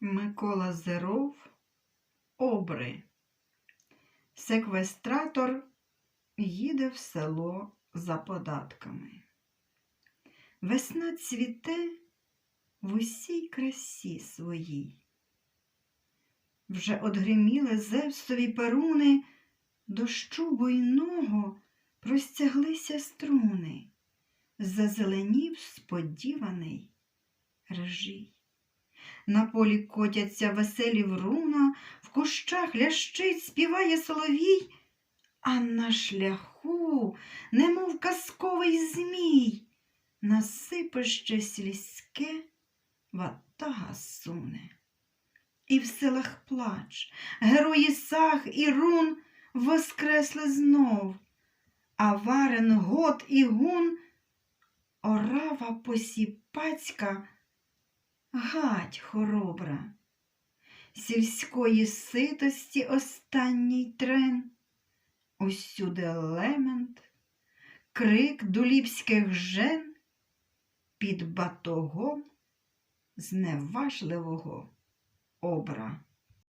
Микола Зеров Обри. Секвестратор їде в село за податками. Весна цвіте в усій красі своїй. Вже одгриміли Зевсові перуни, дощу буйного простяглися струни, зазеленів сподіваний режий. На полі котяться веселі вруна, в кущах лящить, співає соловій, а на шляху, немов казковий змій, на сипище слізьке ватага суне. І в селах плач, герої саг і рун воскресли знов, а варен гот і гун, орава посіпацька, гать хоробра, сільської ситості останній трен, усюди лемент, крик дуліпських жен під батогом зневажливого обра.